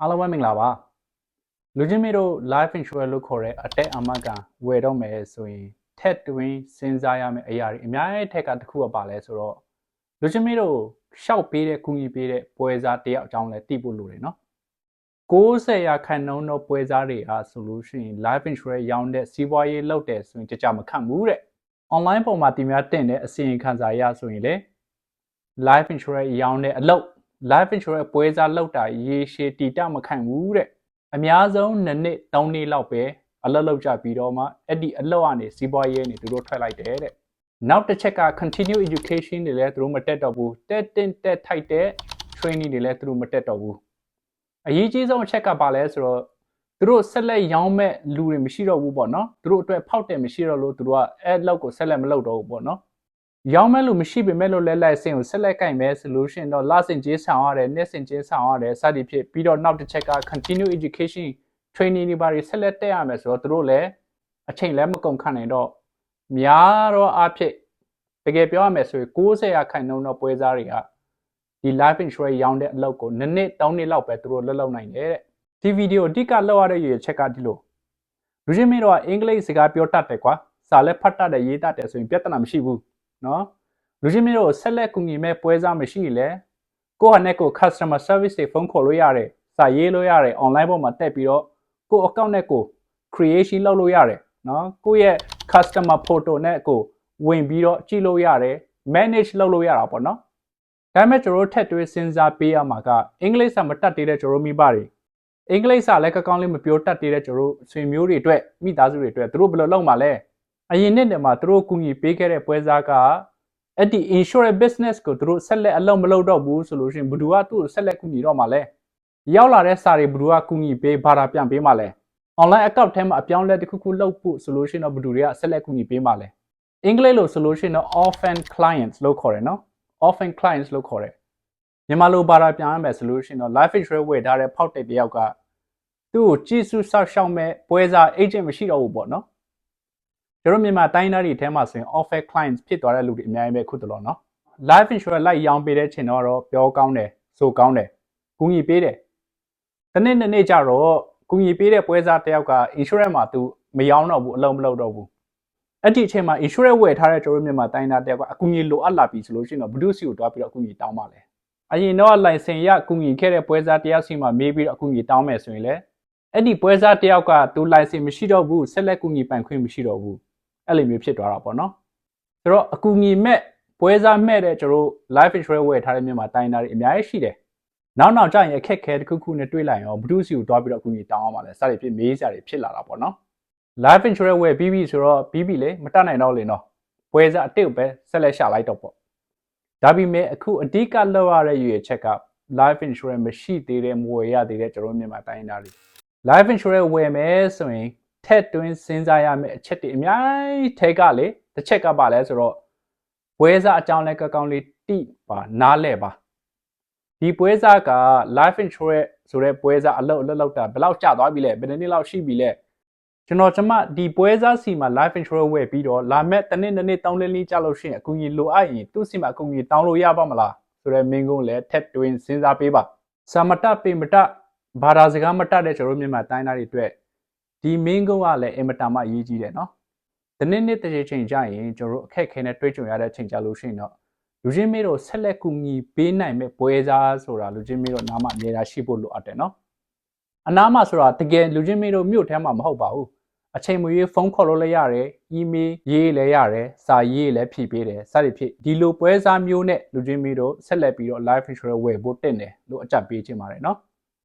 အားလုံးပဲမင်္ဂလာပါလူချင်းမီတို့ life insurance လို့ခေါ်တဲ့အတက်အမတ်ကဝယ်တော့မယ်ဆိုရင်ထက်တွင်စဉ်းစားရမယ့်အရာတွေအများကြီးထက်ကတစ်ခုကပါလဲဆိုတော့လူချင်းမီတို့ရှောက်ပေးတဲ့ကူညီပေးတဲ့ပွဲစားတယောက်အကြောင်းလဲသိဖို့လိုတယ်နော်90ရာခိုင်နှုန်းသောပွဲစားတွေအားဆိုလို့ရှိရင် life insurance ရောင်းတဲ့စီးပွားရေးလုပ်တယ်ဆိုရင်ကြကြမခန့်ဘူးတဲ့ online ပုံမှာတင်များတင်တဲ့အစီရင်ခံစာရဆိုရင်လေ life insurance ရောင်းတဲ့အလုပ် life insurance ပွဲစားလောက်တာရေရှည်တည်တမခံဘူးတဲ့အများဆုံးနှစ်နှစ်သုံးနှစ်လောက်ပဲအလုပ်လုပ်ကြပြီးတော့မှအဲ့ဒီအလုပ်ကနေစီးပွားရေးနေသူတို့ထွက်လိုက်တယ်တဲ့နောက်တစ်ချက်က continue education တွေလည်းသူတို့မတက်တော့ဘူးတက်တင်တက်ထိုက်တဲ့ training တွေလည်းသူတို့မတက်တော့ဘူးအရေးကြီးဆုံးအချက်ကပါလဲဆိုတော့သူတို့ဆက်လက်ရောင်းမဲ့လူတွေမရှိတော့ဘူးပေါ့နော်သူတို့အတွက်ဖောက်တယ်မရှိတော့လို့သူတို့ကအဲ့လောက်ကိုဆက်လက်မလုပ်တော့ဘူးပေါ့နော် ရောင်းမဲ့လို့မရှိပေမဲ့လို့လဲလိုက်စင်ကိုဆက်လက်ကင်မဲ့ဆိုလို့ရှိရင်တော့လစင်ကျေးဆောင်ရတယ်နှစ်စင်ကျေးဆောင်ရတယ်စသည်ဖြင့်ပြီးတော့နောက်တစ်ချက်က continue education training တွေပါဆက်လက်တက်ရမယ်ဆိုတော့သူတို့လည်းအချိန်လည်းမကုန်ခန့်နိုင်တော့များတော့အဖြစ်တကယ်ပြောရမယ်ဆိုရင်90ရာခိုင်နှုန်းတော့ပွဲစားတွေကဒီ life insurance ရောင်းတဲ့အလုပ်ကိုနှစ်နှစ်၃နှစ်လောက်ပဲသူတို့လွတ်လောက်နိုင်တယ်တဲ့ဒီဗီဒီယိုအဓိကလောက်ရတဲ့ရည်ချက်ကဒီလိုလူချင်းမင်းတော့အင်္ဂလိပ်စကားပြောတတ်တယ်ကွာစာလည်းဖတ်တတ်တယ်ရေးတတ်တယ်ဆိုရင်ပြဿနာမရှိဘူး နော်လူချင်းမျိုးတို့ဆက်လက်ကူညီမဲ့ပွဲစားမရှိလေကိုယ့်ဟာနဲ့ကိုယ် customer service တွေဖုန်းခေါ်လို့ရတယ်စာရေးလို့ရတယ် online ပေါ်မှာတက်ပြီးတော့ကိုယ့် account နဲ့ကိုယ် creation လုပ်လို့ရတယ်နော်ကိုယ့်ရဲ့ customer photo နဲ့ကိုယ်ဝင်ပြီးတော့ကြည့်လို့ရတယ် manage လုပ်လို့ရတာပေါ့နော်ဒါပေမဲ့ကျွန်တော်တို့ထက်တွေးစဉ်းစားပေးရမှာကအင်္ဂလိပ်စာမတတ်သေးတဲ့ကျွန်တော်မိဘတွေအင်္ဂလိပ်စာလည်းကောင်းကောင်းလေးမပြောတတ်သေးတဲ့ကျွန်တော်ဆွေမျိုးတွေအတွက်မိသားစုတွေအတွက်သူတို့ဘယ်လိုလုပ်မှာလဲ အရင်နှစ်တည်းမှာသူတို့ကူညီပေးခဲ့တဲ့ပွဲစားကအဲ့ဒီ insurance business ကိုသူတို့ဆက်လက်အလုပ်မလုပ်တော့ဘူးဆိုလို့ရှိရင်ဘယ်သူကသူ့ကိုဆက်လက်ကူညီတော့မှာလဲရောက်လာတဲ့စာတွေဘယ်သူကကူညီပေးဘာသာပြန်ပေးမှာလဲ online account ထဲမှာအပြောင်းအလဲတစ်ခုခုလုပ်ဖို့ဆိုလို့ရှိရင်တော့ဘယ်သူတွေကဆက်လက်ကူညီပေးမှာလဲအင်္ဂလိပ်လိုဆိုလို့ရှိရင်တော့ orphan clients လို့ခေါ်တယ်နော် orphan clients လို့ခေါ်တယ်မြန်မာလိုဘာသာပြန်ရမယ်ဆိုလို့ရှိရင်တော့ life insurance ဝယ်ထားတဲ့ဖောက်တဲ့တယောက်ကသူ့ကိုကြည့်စုဆောက်ရှောက်မဲ့ပွဲစား agent မရှိတော့ဘူးပေါ့နော် ကျွန်တော်မြန်မာတိုင်းသားတွေထဲမှာဆိုရင် offer clients ဖြစ်သွားတဲ့လူတွေအများကြီးပဲခုတလောနော် life insurance လိုက်ရောင်းပေးတဲ့ချိန်တော့ပြောကောင်းတယ်ဆိုကောင်းတယ်ကူညီပေးတယ်တနေ့နေ့နေ့ကြတော့ကူညီပေးတဲ့ပွဲစားတယောက်က insurance မှာ तू မရောင်းတော့ဘူးအလုံးမလုပ်တော့ဘူးအဲ့ဒီအချိန်မှာ insurance ဝယ်ထားတဲ့ကျွန်တော်မြန်မာတိုင်းသားတယောက်ကအကူညီလိုအပ်လာပြီဆိုလို့ရှိရင်တော့ဘဒုစီကိုတွားပြီးတော့အကူညီတောင်းပါလေအရင်တော့ license ရကူညီခဲ့တဲ့ပွဲစားတယောက်စီမှာမေးပြီးတော့အကူညီတောင်းမယ်ဆိုရင်လေအဲ့ဒီပွဲစားတယောက်က तू license မရှိတော့ဘူးဆက်လက်ကူညီပိုင်ခွင့်မရှိတော့ဘူး အဲ့လိုမျိုးဖြစ်သွားတာပေါ့နော်ဆိုတော့အကူအညီမဲ့ပွဲစားမဲ့တဲ့ကျွန်တော်တို့ life insurance ဝယ်ထားတဲ့မြန်မာတိုင်းသားတွေအများကြီးရှိတယ်နောက်နောက်ကျရင်အခက်ခဲတစ်ခုခုနဲ့တွေ့လိုက်ရောဘဒုစီကိုတွားပြီးတော့အကူအညီတောင်းအောင်ပါလဲစသည်ဖြင့်မေးစရာတွေဖြစ်လာတာပေါ့နော် life insurance ဝယ်ပြီးပြီဆိုတော့ပြီးပြီလေမတတ်နိုင်တော့လေနော်ပွဲစားအတိတ်ပဲဆက်လက်ရှာလိုက်တော့ပေါ့ဒါပေမဲ့အခုအဓိကလောက်ရတဲ့ရွေချက်က life insurance မရှိသေးတဲ့မဝယ်ရသေးတဲ့ကျွန်တော်တို့မြန်မာတိုင်းသားတွေ life insurance ဝယ်မယ်ဆိုရင် ထက်တွင်းစဉ်းစားရမယ့်အချက်တွေအများကြီးထဲကလေတစ်ချက်ကပါလဲဆိုတော့ပွဲစားအကြောင်းလဲကောင်းကောင်းလေးတိပါနားလဲပါဒီပွဲစားက life insurance ဆိုတဲ့ပွဲစားအလုပ်အလုပ်လောက်တာဘယ်လောက်ကျသွားပြီလဲဘယ်နှစ်နှစ်လောက်ရှိပြီလဲကျွန်တော်ကျမဒီပွဲစားစီမှာ life insurance ဝယ်ပြီးတော့လာမဲ့တစ်နှစ်နှစ်နှစ်သုံးလေးလေးကြာလို့ရှိရင်အကူအညီလိုအပ်ရင်သူ့စီမှာအကူအညီတောင်းလို့ရပါမလားဆိုတဲ့မင်းကုန်းလဲထက်တွင်းစဉ်းစားပေးပါစာမတပေမတဘာသာစကားမတတ်တဲ့ကျွန်တော်မြန်မာတိုင်းသားတွေအတွက် ဒီမင်းကုန်းကလည်းအင်မတန်မှအရေးကြီးတယ်နော်။ဒီနေ့နေ့တစ်ချိန်ကြာရင်ကျွန်တော်တို့အခက်ခဲနဲ့တွေ့ကြုံရတဲ့ချိန်ကြာလို့ရှိရင်တော့လူချင်းမေးတို့ဆက်လက်ကူညီပေးနိုင်မဲ့ပွဲစားဆိုတာလူချင်းမေးတို့နားမှာအများကြီးရှိဖို့လိုအပ်တယ်နော်။အနားမှာဆိုတာတကယ်လူချင်းမေးတို့မြို့ထဲမှာမဟုတ်ပါဘူး။အချိန်မရွေးဖုန်းခေါ်လို့လည်းရတယ်။အီးမေးလ်ရေးလည်းရတယ်။စာရေးလည်းဖြည့်ပေးတယ်။စသဖြင့်ဒီလိုပွဲစားမျိုးနဲ့လူချင်းမေးတို့ဆက်လက်ပြီးတော့ live insurance ဝယ်ဖို့တင်တယ်လို့အကြံပေးချင်ပါတယ်နော်။